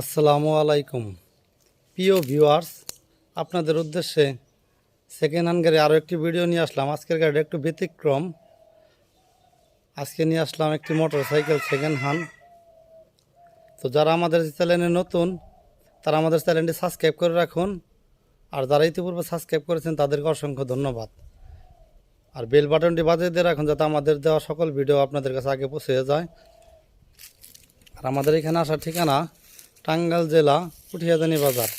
আসসালামু আলাইকুম। প্রিয় ভিউয়ার্স, আপনাদের উদ্দেশ্যে সেকেন্ড হ্যান্ড গাড়ি আরও একটি ভিডিও নিয়ে আসলাম। আজকের গাড়িটা একটু ব্যতিক্রম। আজকে নিয়ে আসলাম একটি মোটর সাইকেল সেকেন্ড হ্যান্ড তো যারা আমাদের চ্যানেলে নতুন, তারা আমাদের চ্যানেলটি সাবস্ক্রাইব করে রাখুন। আর যারা ইতিপূর্বে সাবস্ক্রাইব করেছেন, তাদেরকে অসংখ্য ধন্যবাদ। আর বেল বাটনটি বাজিয়ে দিয়ে রাখুন, যাতে আমাদের দেওয়া সকল ভিডিও আপনাদের কাছে আগে পৌঁছে যায়। আর আমাদের এখানে আসার ঠিকানা টাঙ্গাইল জেলা পুঠিয়াদানি বাজার।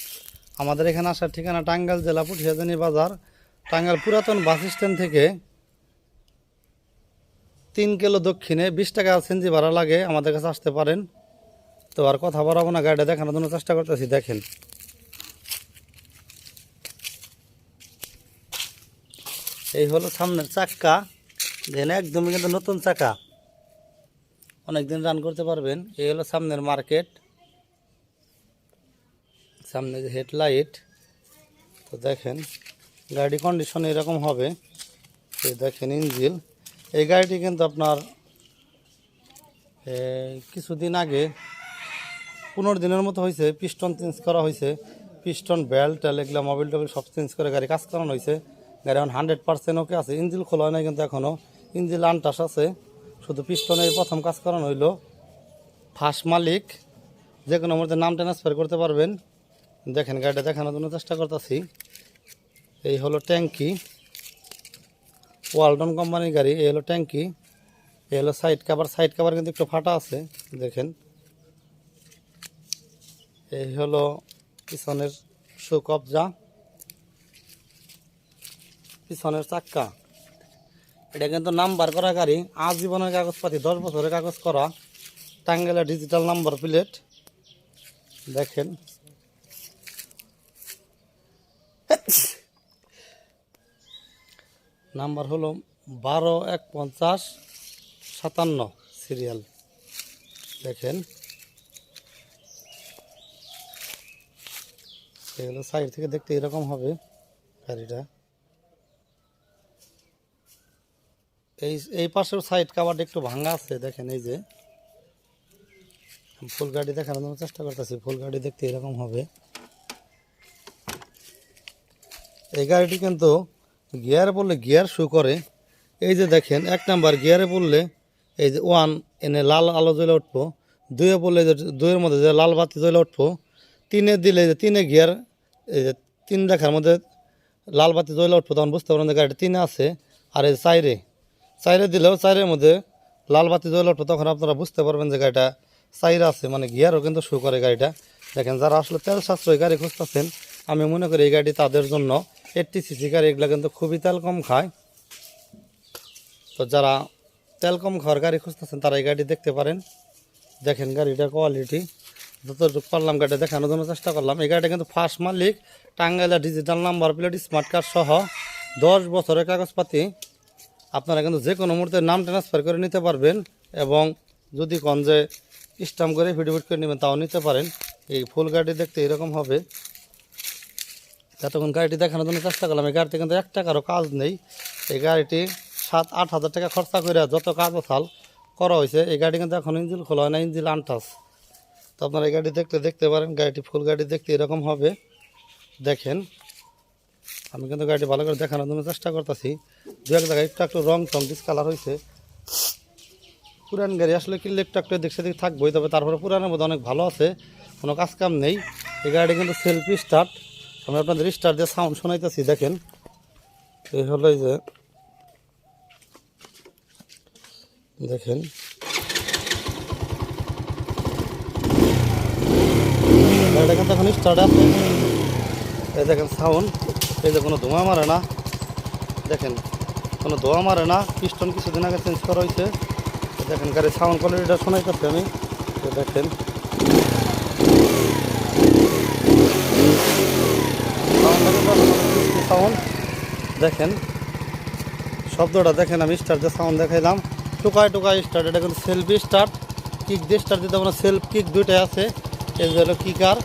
আমাদের এখানে আসার ঠিকানা টাঙ্গাল জেলা পুঠিয়াজানি বাজার টাঙ্গাল পুরাতন বাস স্ট্যান্ড থেকে তিন কিলো দক্ষিণে বিশ টাকা সেঞ্জি ভাড়া লাগে, আমাদের কাছে আসতে পারেন। তো আর কথা বাড়াবো না, গাড়িটা দেখানোর জন্য চেষ্টা করতেছি, দেখেন। এই হলো সামনের চাক্কা, দেখেন একদমই কিন্তু নতুন চাকা অনেকদিন রান করতে পারবেন, এই হলো সামনের মার্কেট সামনে যে হেডলাইট, তো দেখেন গাড়ি কন্ডিশন এরকম হবে। এই দেখেন ইঞ্জিল। এই গাড়িটি কিন্তু আপনার কিছুদিন আগে পনেরো দিনের মতো হয়েছে পিস্টন চেঞ্জ করা হয়েছে। পিস্টন বেল্ট এগুলো মোবিল টোবিল সব চেঞ্জ করে গাড়ি কাজ করানো হয়েছে। গাড়ি এখন হান্ড্রেড পার্সেন্ট ওকে আছে। ইঞ্জিল খোলা হয় না কিন্তু এখনও ইঞ্জিল আনটাস আছে। শুধু পিস্টনের প্রথম কাজ করানো হইল। ফার্স্ট মালিক, যে কোনো মুহূর্তে নাম ট্রান্সফার করতে পারবেন। দেখেন, গাড়িটা দেখানোর জন্য চেষ্টা করতেছি। এই হলো ট্যাঙ্কি। ওয়ালটন কোম্পানির গাড়ি, এই হলো ট্যাঙ্কি। এই হলো সাইড কাভার সাইড কাভার কিন্তু একটু ফাটা আছে, দেখেন। এই হলো পিছনের শু কবজা, পিছনের চাক্কা। এটা কিন্তু নাম্বার করা গাড়ি, আজীবনের কাগজপাতি, দশ বছরের কাগজ করা। টাঙ্গেলা ডিজিটাল নাম্বার প্লেট দেখেন। নাম্বার হলো বারো এক পঞ্চাশ সাতান্ন সিরিয়াল। দেখেন। এগুলো সাইড থেকে দেখতে এরকম হবে গাড়িটা। এই এই পাশের সাইড কাভারটা একটু ভাঙা আছে, দেখেন এই যে। ফুল গাড়ি দেখানোর চেষ্টা করতেছি, ফুল গাড়ি দেখতে এরকম হবে। এই গাড়িটি কিন্তু গিয়ারে পড়লে গিয়ার শু করে। এই যে দেখেন, এক নাম্বার গিয়ারে পড়লে এই যে ওয়ান, এনে লাল আলো জ্বলে উঠবো। দুয়ে পড়লে যে দুইয়ের মধ্যে যে লাল বাতি জ্বলে উঠবো। তিনে দিলে যে তিনে গিয়ার, এই যে তিন দেখার মধ্যে লাল বাতি জ্বলে উঠবো, তখন বুঝতে পারবেন যে গাড়িটা তিনে আছে আর এই চাইরে। চাইরে দিলেও চাইরের মধ্যে লাল বাতি জ্বলে উঠবো, তখন আপনারা বুঝতে পারবেন যে গাড়িটা চাইরে আছে মানে গিয়ারও কিন্তু শু করে গাড়িটা। দেখেন, যারা আসলে তেল সাশ্রয় গাড়ি খুঁজতেছেন, আমি মনে করি এই গাড়ি তাদের জন্য এইটটি সিসি গাড়ি এগুলো কিন্তু খুবই তেল কম খায়। তো যারা তেল কম খাওয়ার গাড়ি খুঁজতেছেন, তারা এই গাড়ি দেখতে পারেন। দেখেন গাড়িটার কোয়ালিটি যতটুকু পারলাম গাড়িটা দেখানোর জন্য চেষ্টা করলাম। এই গাড়িটা কিন্তু ফার্স্ট মালিক টাঙ্গাইলা digital number plate smart card সহ দশ বছরের কাগজপাতি। আপনারা কিন্তু যে কোনো মুহূর্তে নাম ট্রান্সফার করে নিতে পারবেন এবং যদি কোন যে স্টাম্প করে ফিডিফিট করে নেবেন, তাও নিতে পারেন। এই ফুল গাড়ি দেখতে এরকম হবে। এতক্ষণ গাড়িটি দেখানোর জন্য চেষ্টা করলাম। এই গাড়িতে কিন্তু এক টাকারও কাজ নেই। এই গাড়িটি সাত, আট হাজার টাকা খরচা করে যত কাজ ওথাল করা হয়েছে। এই গাড়ি কিন্তু এখন ইঞ্জিল খোলা হয় না ইঞ্জিল আনটাস তো আপনারা এই গাড়ি দেখতে দেখতে পারেন, গাড়িটি ফুল গাড়ি দেখতে এরকম হবে। দেখেন, আমি কিন্তু গাড়িটি ভালো করে দেখানোর জন্য চেষ্টা করতেছি। দু এক জায়গায় একটু একটু রং টং ডিসকালার হয়েছে। পুরান গাড়ি আসলে কিনলে একটু একটু দেখছে দিকে থাকবোই, তবে তারপরে পুরানের মধ্যে অনেক ভালো আছে, কোনো কাজ কাম নেই। এই গাড়ি কিন্তু সেলফি স্টার্ট আমি আপনাদের স্টার্ট দিয়ে সাউন্ড শোনাইতেছি, দেখেন। এই হলো যে, দেখেন। গাড়িটা কিন্তু স্টার্ট আছে। এই দেখেন সাউন্ড এই যে কোনো ধোঁয়া মারে না। দেখেন, কোনো ধোঁয়া মারে না। পিস্টন কিছুদিন আগে চেঞ্জ করা হয়েছে দেখেন গাড়ির সাউন্ড কোয়ালিটিটা শোনাইতেছি আমি। দেখেন। সাউন্ড দেখেন, শব্দটা দেখেন আমি স্টার্ট দিয়ে সাউন্ড দেখাইলাম। টুকায় টুকায় স্টার্ট এটা কিন্তু সেলফি স্টার্ট কিক দিয়ে স্টার্ট দিতে পারব সেলফ কিক দুইটাই আছে। এই যে হলো কিকার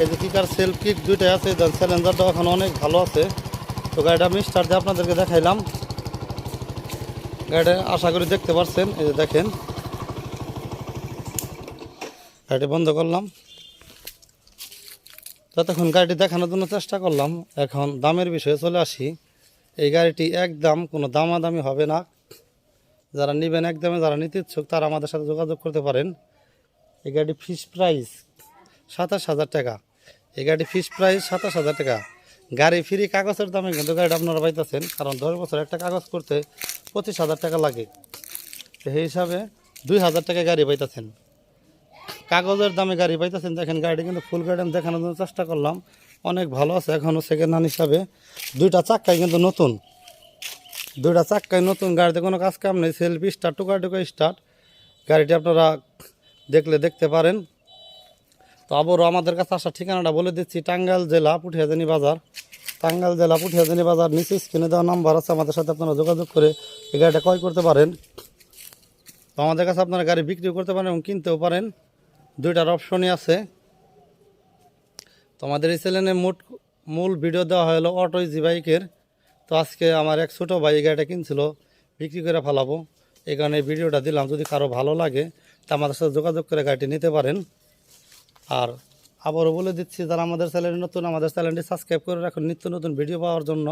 এই যে কিকার সেলফ কিক দুইটাই আছে। স্যালেঞ্জারটা এখন অনেক ভালো আছে। তো গাড়িটা আমি স্টার্ট দিয়ে আপনাদেরকে দেখাইলাম। গাড়িটা আশা করি দেখতে পারছেন। এই যে দেখেন। গাড়িটি বন্ধ করলাম। ততক্ষণ গাড়িটি দেখানোর জন্য চেষ্টা করলাম। এখন দামের বিষয়ে চলে আসি। এই গাড়িটি একদম কোনো দামাদামি হবে না। যারা নেবেন একদমে, যারা নিতে ইচ্ছুক, তারা আমাদের সাথে যোগাযোগ করতে পারেন। এই গাড়ি ফিস প্রাইস সাতাশ হাজার টাকা। এই গাড়ি ফিস প্রাইস সাতাশ হাজার টাকা। গাড়ি ফ্রি কাগজের দামে কিন্তু গাড়িটা আপনারা পাইতেছেন, কারণ দশ বছর একটা কাগজ করতে পঁচিশ হাজার টাকা লাগে। সেই হিসাবে দুই হাজার টাকা গাড়ি পাইতেছেন। কাগজের দামে গাড়ি পাইতেছেন, দেখেন গাড়ি কিন্তু ফুল গাড়ি আমি দেখানোর জন্য চেষ্টা করলাম। অনেক ভালো আছে এখনও সেকেন্ড হ্যান্ড হিসাবে। দুইটা চাক্কাই কিন্তু নতুন। দুইটা চাক্কায় নতুন, গাড়িতে কোনো কাজ কাম নেই সেলফি স্টার্ট টুকা টুকা স্টার্ট গাড়িটি আপনারা দেখলে দেখতে পারেন। তো আবারও আমাদের কাছে আসার ঠিকানাটা বলে দিচ্ছি, টাঙ্গাইল জেলা পুঠিয়াজানি বাজার। টাঙ্গাইল জেলা পুঠিয়াজানি বাজার, নিচে স্ক্রিনে দেওয়া নাম্বার আছে, আমাদের সাথে আপনারা যোগাযোগ করে এই গাড়িটা ক্রয় করতে পারেন। তো আমাদের কাছে আপনারা গাড়ি বিক্রিও করতে পারেন এবং কিনতেও পারেন। দুইটার অপশনই আছে। তো আমাদের এই চ্যানেলে মোট, মূল ভিডিও দেওয়া হলো অটো ইজি বাইকের তো আজকে আমার এক ছোটো এই গাড়িটা কিনছিল, বিক্রি করে ফেলাবো। এই কারণে ভিডিওটা দিলাম। যদি কারও ভালো লাগে, তা আমাদের সাথে যোগাযোগ করে গাড়িটি নিতে পারেন। আর আবারও বলে দিচ্ছি, যারা আমাদের চ্যানেলে নতুন, আমাদের চ্যানেলটি সাবস্ক্রাইব করে রাখুন। নিত্য নতুন ভিডিও পাওয়ার জন্য।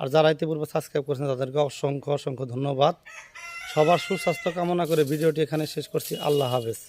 আর যারা ইতিপূর্বে সাবস্ক্রাইব করেছেন, তাদেরকে অসংখ্য অসংখ্য ধন্যবাদ। সবার সুস্বাস্থ্য কামনা করে ভিডিওটি এখানে শেষ করছি। আল্লাহ হাফেজ।